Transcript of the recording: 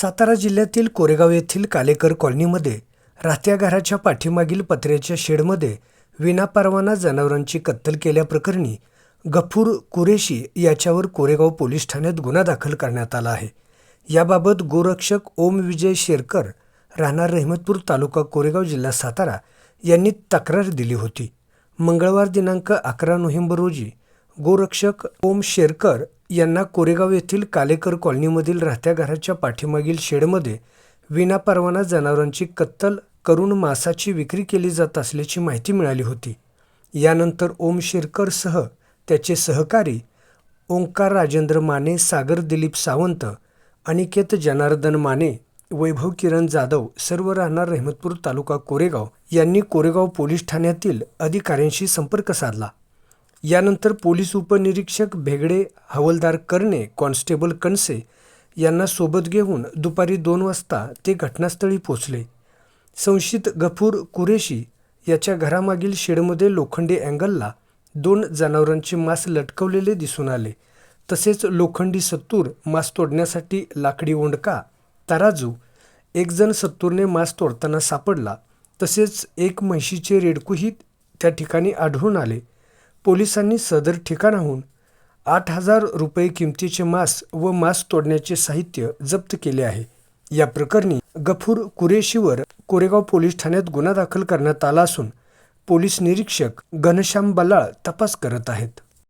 सातारा जिल्ह्यातील कोरेगाव येथील कालेकर कॉलनीमध्ये राहत्या घराच्या पाठीमागील पत्र्याच्या शेडमध्ये विनापरवाना जनावरांची कत्तल केल्याप्रकरणी गफूर कुरेशी याच्यावर कोरेगाव पोलीस ठाण्यात गुन्हा दाखल करण्यात आला आहे. याबाबत गोरक्षक ओम विजय शेरकर राहणार रहमतपूर तालुका कोरेगाव जिल्हा सातारा यांनी तक्रार दिली होती. मंगळवार दिनांक अकरा नोव्हेंबर रोजी गोरक्षक ओम शेरकर यांना कोरेगाव येथील कालेकर कॉलनीमधील राहत्या घराच्या पाठीमागील शेडमध्ये विनापरवाना जनावरांची कत्तल करून मांसाची विक्री केली जात असल्याची माहिती मिळाली होती. यानंतर ओम शेरकरसह त्याचे सहकारी ओंकार राजेंद्र माने सागर दिलीप सावंत अनिकेत जनार्दन माने वैभव किरण जाधव सर्व राहणार रहमतपूर तालुका कोरेगाव यांनी कोरेगाव पोलीस ठाण्यातील अधिकाऱ्यांशी संपर्क साधला. यानंतर पोलीस उपनिरीक्षक भेगडे हवलदार कर्णे कॉन्स्टेबल कणसे यांना सोबत घेऊन दुपारी दोन वाजता ते घटनास्थळी पोचले संशयित गफूर कुरेशी याच्या घरामागील शेडमध्ये लोखंडी अँगलला दोन जनावरांचे मांस लटकवलेले दिसून आले. तसेच लोखंडी सत्तूर मांस तोडण्यासाठी लाकडी ओंडका तराजू एकजण सत्तूरने मांस तोडताना सापडला. तसेच एक म्हशीचे रेडकूही त्या ठिकाणी आढळून आले. पोलिसांनी सदर ठिकाणाहून आठ हजार रुपये किमतीचे मांस व मांस तोडण्याचे साहित्य जप्त केले आहे. या प्रकरणी गफूर कुरेशीवर कोरेगाव पोलीस ठाण्यात गुन्हा दाखल करण्यात आला असून पोलीस निरीक्षक घनश्याम बलाळ तपास करत आहेत.